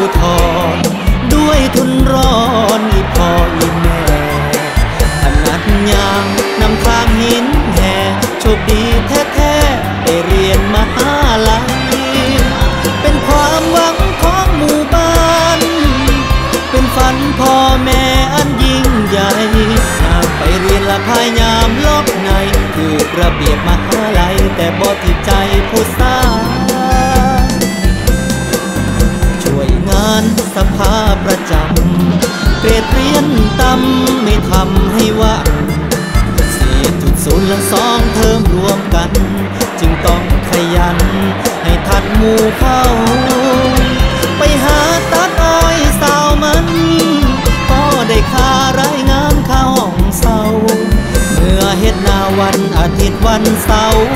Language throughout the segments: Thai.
ู้ทอนด้วยทุนร้อนอีพ่ออีแม่ถนัดยางนำทางหินแห่โชคดีแท้ๆได้เรียนมหาลัยเป็นความหวังของหมู่บ้าน เป็นฝันพ่อแม่อันยิ่งใหญ่หากไปเรียนละพายยามลบในถูกระเบียบมหาลัยแต่บ่ที่ใจ ภาประจำ เกรดเรียนต่ำไม่ทำให้ว่าสี่จุดศูนย์และสองเทอมรวมกัน จึงต้องขยัน ให้ทัดหมู่เข้าไปหาตัดอ้อยสาวมัน ก็ได้ค่ารายงานเข้าห้องเศร้าเมื่อเฮ็ดนาวันอาทิตย์วันเสาร์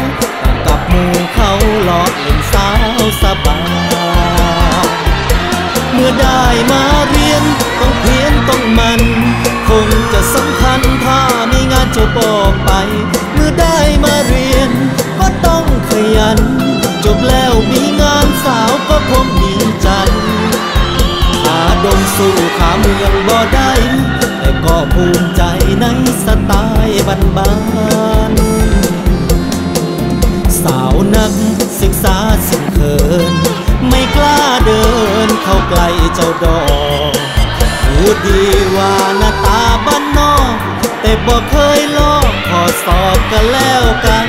กับหมู่เขา อได้มาเรียน ต้องเพียนต้องมัน คงจะสำคัญถ้ามีงานจบออกไป เมื่อได้มาเรียน ก็ต้องขยัน จบแล้วมีงานสาวก็คงมีใจขาดงสู่ขาเมืองบ่ได้ แต่ก็ภูมิใจในสไตล์บ้านๆสาวนักศึกษาสุดเขิน กลเจ้าดอกพูดดีว่าหน้าตาบ้านนอกแต่บอกเคยลอกขอสอบกันแล้วกัน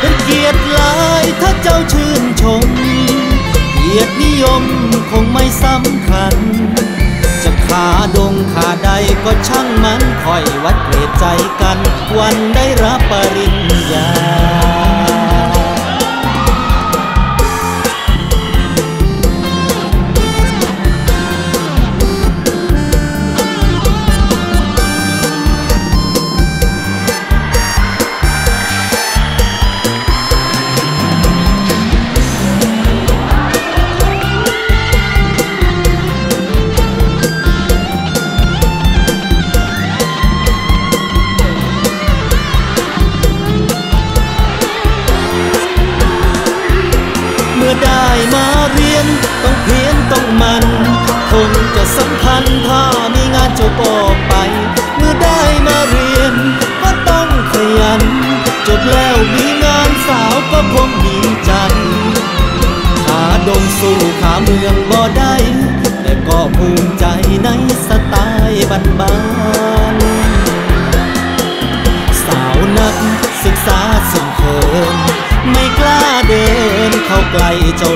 เป็นเกียรติหลายถ้าเจ้าชื่นชม เกียรตินิยมคงไม่สำคัญ จะขาดงขาใดก็ช่างมันคอยวัดเกรดใจกัน วันได้รับปริญ มื่อได้มาเรียนต้องเพียนต้องมันคงจะสำคัญถ้ามีงานจบออกไป เมื่อได้มาเรียน ก็ต้องขยัน จบแล้วมีงานสาวก็คงดีใจขาดงสู่ขาเมืองบ่ได้แต่ก็ภูมิใจในสไตล์บ้านๆสาวนักศึกษาสุนเขินไม่กล้าเดินเข้าใกล้เจ้า